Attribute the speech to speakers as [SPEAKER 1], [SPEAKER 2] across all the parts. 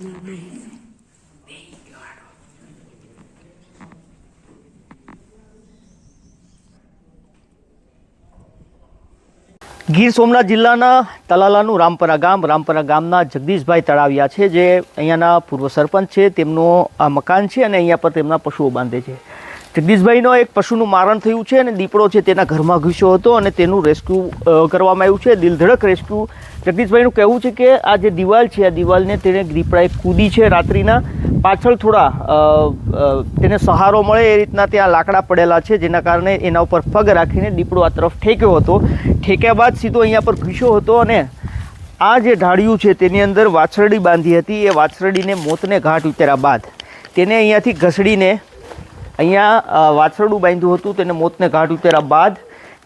[SPEAKER 1] ગીર સોમનાથ જિલ્લાના તલાલાનું રામપરા ગામ, રામપરા ગામના જગદીશભાઈ તળાવિયા છે, જે અહીંયાના પૂર્વ સરપંચ છે, તેમનું આ મકાન છે અને અહીંયા પર તેમના પશુઓ બાંધે છે. જગદીશભાઈનો એક પશુનું મારણ થયું છે અને દીપડો છે તેના ઘરમાં ઘૂસ્યો હતો અને તેનું રેસ્ક્યુ કરવામાં આવ્યું છે. દિલધડક રેસ્ક્યુ. જગદીશભાઈનું કહેવું છે કે આ જે દિવાલ છે, આ દિવાલને તેને દીપડાએ કૂદી છે રાત્રિના. પાછળ થોડા તેને સહારો મળે એ રીતના ત્યાં લાકડા પડેલા છે, જેના કારણે એના ઉપર પગ રાખીને દીપડો આ તરફ ઠેક્યો હતો. ઠેક્યા બાદ સીધો અહીંયા પર ઘૂસ્યો હતો અને આ જે ઢાળિયું છે તેની અંદર વાછરડી બાંધી હતી. એ વાછરડીને મોતને ઘાટ ઉતર્યા બાદ તેને અહીંયાથી ઘસડીને અહીંયા વાછરડું બાંધ્યું હતું, તેને મોતને ઘાટ ઉતર્યા બાદ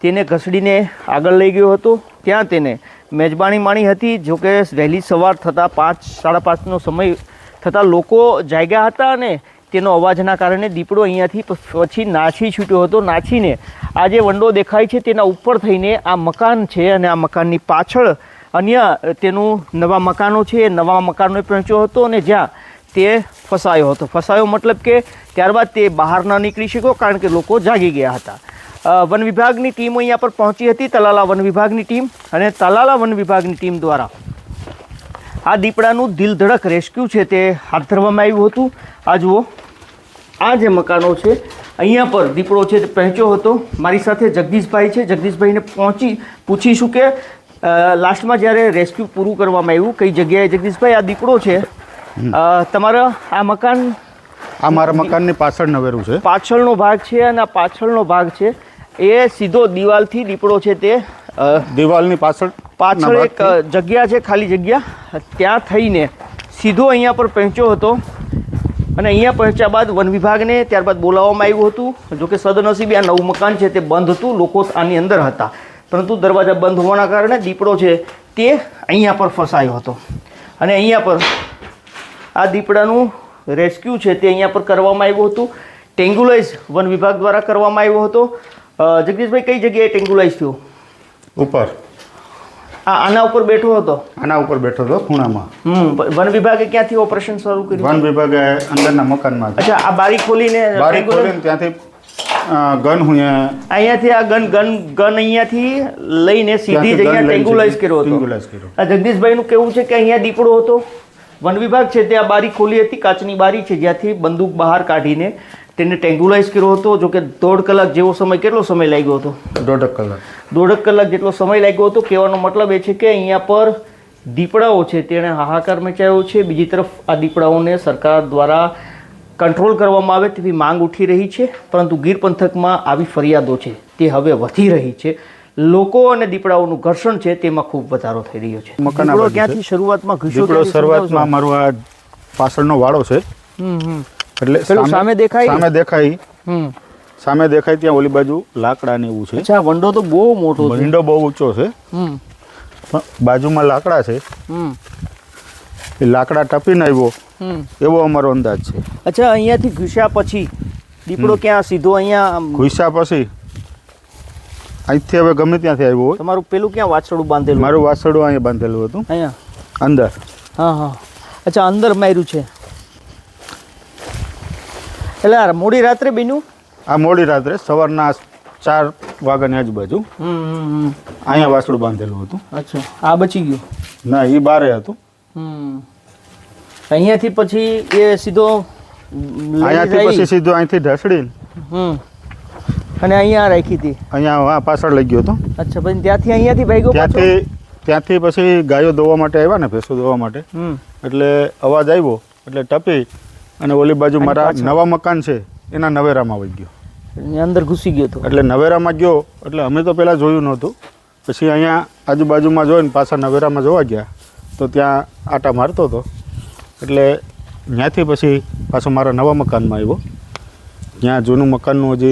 [SPEAKER 1] તેને ઘસડીને આગળ લઈ ગયો હતો. ત્યાં તેને મેજબાની માણી હતી જોકે વહેલી સવાર થતાં પાંચ, સાડા પાંચનો સમય થતાં લોકો જાગ્યા હતા અને તેનો અવાજના કારણે દીપડો અહીંયાથી પછી નાસી છૂટ્યો હતો. નાસીને આ જે વંડો દેખાય છે, તેના ઉપર થઈને આ મકાન છે અને આ મકાનની પાછળ અન્ય તેનું નવા મકાનો છે. એ નવા મકાનો પહોંચ્યો હતો અને જ્યાં તે ફસાયો હતો. ફસાયો મતલબ કે ત્યારબાદ તે બહાર ન નીકળી શક્યો કારણ કે લોકો જાગી ગયા હતા. વન વિભાગની ટીમ અહીંયા પર પહોંચી હતી, તલાલા વન વિભાગની ટીમ અને તલાલા વન વિભાગની ટીમ દ્વારા. આ દીપડાનું દિલધડક રેસ્ક્યુ છે તે હાથ ધરવામાં આવ્યું હતું. આ જુઓ, આ જે મકાનો છે, અહીંયા પર દીપડો છે તે પહોંચ્યો હતો. મારી સાથે જગદીશભાઈ છે. જગદીશભાઈને પહોંચી પૂછીશું કે લાસ્ટમાં જ્યારે રેસ્ક્યુ પૂરું કરવામાં આવ્યું, કઈ જગ્યાએ? જગદીશભાઈ, આ દીપડો છે? તમારા આ મકાન
[SPEAKER 2] આ મારા મકાનની પાછળ નવેરું છે.
[SPEAKER 1] પાછળનો ભાગ છે અને આ પાછળનો ભાગ છે. એ સીધો દિવાલથી દીપડો છે તે
[SPEAKER 2] દિવાલની પાછળ
[SPEAKER 1] પાછળ એક જગ્યા છે ખાલી જગ્યા. ત્યાં થઈને સીધો અહીંયા પર પહોંચ્યો હતો. અને અહીંયા પહોંચ્યા બાદ વન વિભાગને ત્યારબાદ બોલાવવામાં આવ્યું હતું. જોકે સદનસીબે આ નવું મકાન છે તે બંધ હતું. લોકો આની અંદર હતા. પરંતુ દરવાજા બંધ હોવાના કારણે દીપડો છે તે અહીંયા પર ફસાયો હતો. અને અહીંયા પર આ દીપડાનું રેસ્ક્યુ છે તે અહીંયા પર કરવામાં આવ્યું હતું. ટેન્ગ્યુલાઇઝ વન વિભાગ દ્વારા કરવામાં આવ્યો હતો. જગદીશભાઈ કઈ જગ્યાએ ટેન્ગ્યુલાઇઝ થયું?
[SPEAKER 2] ઉપર.
[SPEAKER 1] આ આના ઉપર બેઠો હતો?
[SPEAKER 2] આના ઉપર બેઠો હતો ખૂણામાં.
[SPEAKER 1] હમ વન વિભાગે ક્યાંથી ઓપરેશન શરૂ કર્યું?
[SPEAKER 2] વન વિભાગે અંદરના મકાનમાં
[SPEAKER 1] અચ્છા આ બારી ખોલીને
[SPEAKER 2] બારી ખોલીને ત્યાંથી ગન હું
[SPEAKER 1] અહીંયાથી આ ગન ગન ગન અહીંયાથી લઈને સીધી જ
[SPEAKER 2] ત્યાંથી
[SPEAKER 1] અહીંયા ટેન્ગ્યુલાઇઝ કર્યો હતો.
[SPEAKER 2] ટેન્ગ્યુલાઇઝ કર્યો.
[SPEAKER 1] આ જગદીશભાઈનું કેવું છે કે અહીંયા દીપડો હતો? વન વિભાગ છે તે આ બારી ખોલી હતી કાચની બારી છે જ્યાંથી બંદૂક બહાર કાઢીને તેને ટેન્ગ્યુલાઇઝ કર્યો હતો. જો કે દોઢ કલાક જેવો સમય કેટલો સમય લાગ્યો હતો?
[SPEAKER 2] દોઢક કલાક.
[SPEAKER 1] દોઢક કલાક જેટલો સમય લાગ્યો હતો. કહેવાનો મતલબ એ છે કે અહીંયા પર દીપડાઓ છે તેણે હાહાકાર મચાવ્યો છે. બીજી તરફ આ દીપડાઓને સરકાર દ્વારા કંટ્રોલ કરવામાં આવે તેવી માંગ ઉઠી રહી છે પરંતુ ગીર પંથકમાં આવી ફરિયાદો છે તે હવે વધી રહી છે. લોકો અને દીપડાઓનું ઘર્ષણ છે તેમાં ખૂબ વધારો થઈ રહ્યો છે.
[SPEAKER 2] મકાન
[SPEAKER 1] દીપડો ક્યાંથી શરૂઆતમાં ઘૂસ્યો
[SPEAKER 2] દીપડો શરૂઆતમાં અમારો આ પાછળનો વાળો છે. એટલે
[SPEAKER 1] સામે દેખાય?
[SPEAKER 2] સામે દેખાય. સામે દેખાય ત્યાં ઓલી બાજુ લાકડા ને એવું છે.
[SPEAKER 1] અચ્છા વંડો તો બહુ મોટો છે.
[SPEAKER 2] વંડો બહુ ઊંચો છે. પણ બાજુમાં લાકડા છે.
[SPEAKER 1] હમ.
[SPEAKER 2] એ લાકડા ટપીને આવ્યો. એવો અમારો અંદાજ છે.
[SPEAKER 1] અચ્છા અહીંયાથી ઘૂસ્યા પછી દીપડો ક્યાં સીધો અહીંયા
[SPEAKER 2] ઘૂસ્યા પછી અહીંથી હવે ગમે ત્યાંથી આવ્યો હોય.
[SPEAKER 1] તમારું પેલું ક્યાં વાછરડું બાંધેલું
[SPEAKER 2] મારું વાછરડું અહીંયા બાંધેલું હતું.
[SPEAKER 1] અહીંયા?
[SPEAKER 2] અંદર.
[SPEAKER 1] હા હા. અચ્છા અંદર માર્યું છે. એટલે આ મોડી રાત્રે બીનું
[SPEAKER 2] આ મોડી રાત્રે સવારના ચાર વાગ્યાની આજુબાજુ. અહીંયા વાસળું બાંધેલું હતું.
[SPEAKER 1] અચ્છા. આ બચી ગયું?
[SPEAKER 2] ના એ બારે હતું.
[SPEAKER 1] અહીંયાથી પછી એ સીધો
[SPEAKER 2] અહીંયાથી. પછી સીધો અહીંથી ઢસડીને
[SPEAKER 1] હમ. અને અહીંયા રાખી હતી?
[SPEAKER 2] અહીંયા હા પાછળ લઈ ગયો હતો.
[SPEAKER 1] અચ્છા પછી ત્યાંથી અહીંયાથી ભાઈ ગયો
[SPEAKER 2] ત્યાંથી ત્યાંથી પછી ગાયો દોવા માટે આવ્યા ને ભેંસો દોવા માટે. એટલે અવાજ આવ્યો એટલે ટપી અને ઓલી બાજુ મારા નવા મકાન છે એના નવેરામાં આવી ગયો.
[SPEAKER 1] એની અંદર ઘૂસી ગયો હતો?
[SPEAKER 2] એટલે નવેરામાં ગયો એટલે અમે તો પહેલાં જોયું નહોતું. પછી અહીંયા આજુબાજુમાં જોઈને પાછા નવેરામાં જોવા ગયા તો ત્યાં આટા મારતો હતો. એટલે ત્યાંથી પછી પાછો મારા નવા મકાનમાં આવ્યો. ત્યાં જૂનું મકાનનું જે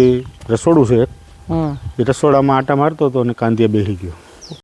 [SPEAKER 2] રસોડું છે એ રસોડામાં આટા મારતો હતો અને કાંદિયા બેસી ગયો.